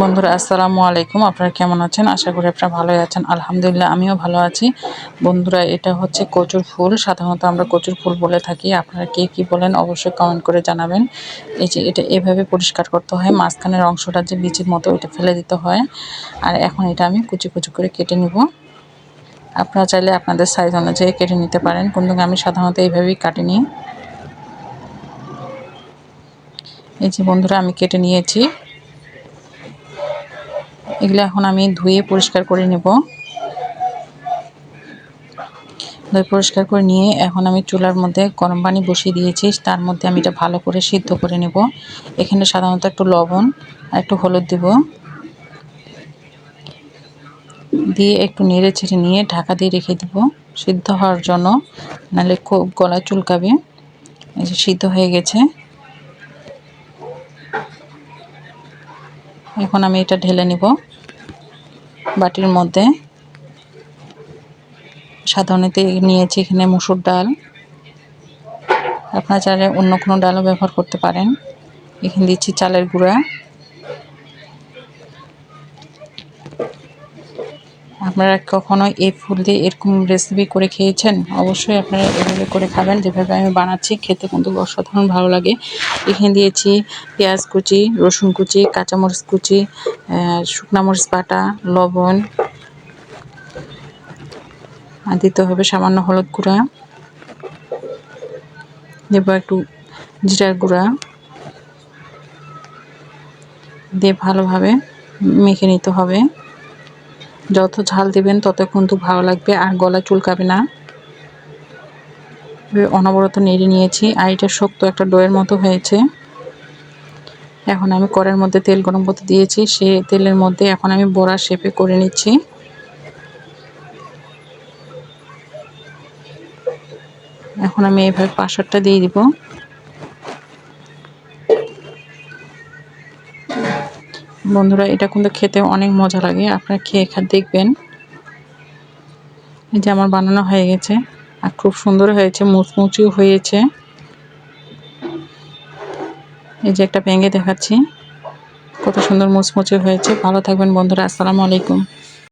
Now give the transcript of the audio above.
বন্ধুরা, আসসালামু আলাইকুম। আপনারা কেমন আছেন? আশা করি আপনারা ভালোই আছেন। আলহামদুলিল্লাহ, আমিও ভালো আছি। বন্ধুরা, এটা হচ্ছে কচুর ফুল। সাধারণত আমরা কচুর ফুল বলে থাকি। আপনারা কে কী বলেন অবশ্যই কমেন্ট করে জানাবেন। এই যে এটা এভাবে পরিষ্কার করতে হয়। মাঝখানের অংশটা যে বিচির মতো এটা ফেলে দিতে হয়। আর এখন এটা আমি কুচি কুচি করে কেটে নিব। আপনারা চাইলে আপনাদের সাইজ অনুযায়ী কেটে নিতে পারেন। কিন্তু আমি সাধারণত এইভাবেই কাটি নিই এই যে বন্ধুরা, আমি কেটে নিয়েছি। এগুলো এখন আমি ধুয়ে পরিষ্কার করে নেব। ধুয়ে পরিষ্কার করে নিয়ে এখন আমি চুলার মধ্যে গরম পানি বসিয়ে দিয়েছি। তার মধ্যে আমি এটা ভালো করে সিদ্ধ করে নেব। এখানে সাধারণত একটু লবণ আর একটু হলুদ দেব। দিয়ে একটু নেড়ে ছেড়ে নিয়ে ঢাকা দিয়ে রেখে দিব সিদ্ধ হওয়ার জন্য। নাহলে খুব গলা চুলকাবে। সিদ্ধ হয়ে গেছে। এখন আমি এটা ঢেলে নিব বাটির মধ্যে। সাধারণত নিয়েছি এখানে মুসুর ডাল। আপনারা চাইলে অন্য কোনো ডালও ব্যবহার করতে পারেন। এখানে দিচ্ছি চালের গুঁড়া। আপনারা কখনো এই ফুল দিয়ে এরকম রেসিপি করে খেয়েছেন? অবশ্যই আপনারা এভাবে করে খাবেন। যেভাবে আমি বানাচ্ছি, খেতে কিন্তু অসাধারণ ভালো লাগে। এখানে দিয়েছি পেঁয়াজ কুচি, রসুন কুচি, কাঁচামরিচ কুচি মরিচ বাটা, লবণ। আর দিতে হবে সামান্য হলুদ গুঁড়া। দেবো একটু জিরার গুঁড়া। দিয়ে ভালোভাবে মেখে নিতে হবে। যত ঝাল দিবেন, তত কিন্তু ভালো লাগবে। আর গলা চুলকাবে না। অনবরত নেড়ে নিয়েছি। আর এটা শক্ত একটা ডোয়ের মতো হয়েছে। এখন আমি কড়ার মধ্যে তেল গরম করতে দিয়েছি। সে তেলের মধ্যে এখন আমি বড়া শেপে করে নিচ্ছি। এখন আমি এইভাবে পাশারটা দিয়ে দিব। বন্ধুরা, এটা কিন্তু খেতে অনেক মজা লাগে। আপনারা খেয়ে খা দেখবেন। এই যে আমার বানানো হয়ে গেছে আর খুব সুন্দর হয়েছে, মুচমুচিও হয়েছে। এই যে একটা ভেঙে দেখাচ্ছি। কত সুন্দর মুচমুচে হয়েছে। ভালো থাকবেন বন্ধুরা, আসসালামু আলাইকুম।